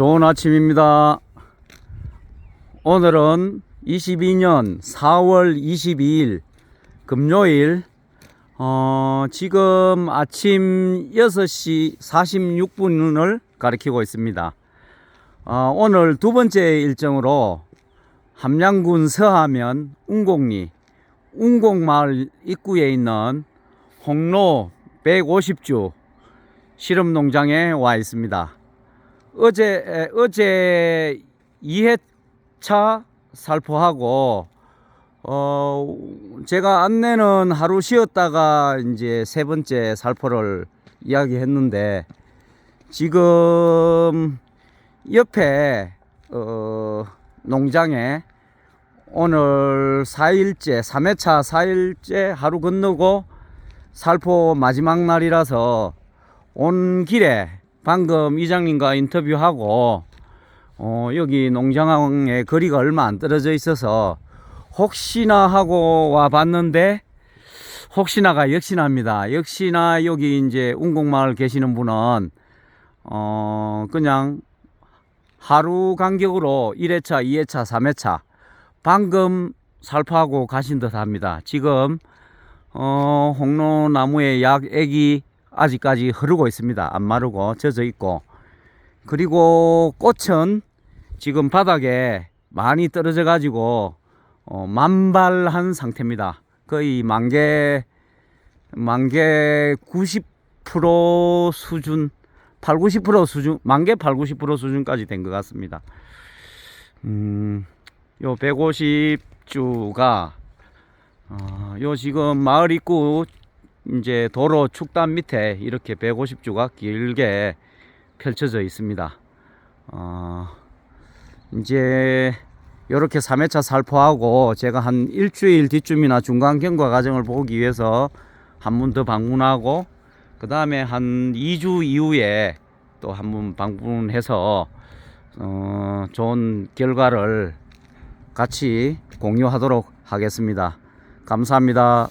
좋은 아침입니다. 오늘은 22년 4월 22일 금요일 어, 지금 아침 6시 46분을 가리키고 있습니다. 어, 오늘 두 번째 일정으로 함양군 서하면 운곡리 운곡마을 입구에 있는 홍로 150주 실험농장에 와 있습니다. 어제 에, 어제 2회차 살포하고 어 제가 안내는 하루 쉬었다가 이제 세 번째 살포를 이야기했는데 지금 옆에 어 농장에 오늘 4일째 3회차 4일째 하루 건너고 살포 마지막 날이라서 온 길에 방금 이장님과 인터뷰하고 어, 여기 농장의 거리가 얼마 안 떨어져 있어서 혹시나 하고 와 봤는데 혹시나가 역시나입니다. 역시나 여기 이제 운곡마을 계시는 분은 어 그냥 하루 간격으로 1회차, 2회차, 3회차 방금 살포하고 가신 듯 합니다. 지금 어 홍로나무의 약 액이 아직까지 흐르고 있습니다. 안 마르고 젖어 있고 그리고 꽃은 지금 바닥에 많이 떨어져 가지고 어, 만발한 상태입니다. 거의 만개 만개 90% 수준 8, 90% 수준 만개 8, 90% 수준까지 된 것 같습니다. 음, 요 150주가 어, 요 지금 마을 입구 이제 도로 축단 밑에 이렇게 150주가 길게 펼쳐져 있습니다. 어, 이제 이렇게 3회차 살포하고 제가 한 일주일 뒤쯤이나 중간 경과 과정을 보기 위해서 한 번 더 방문하고 그 다음에 한 2주 이후에 또 한 번 방문해서 어, 좋은 결과를 같이 공유하도록 하겠습니다. 감사합니다.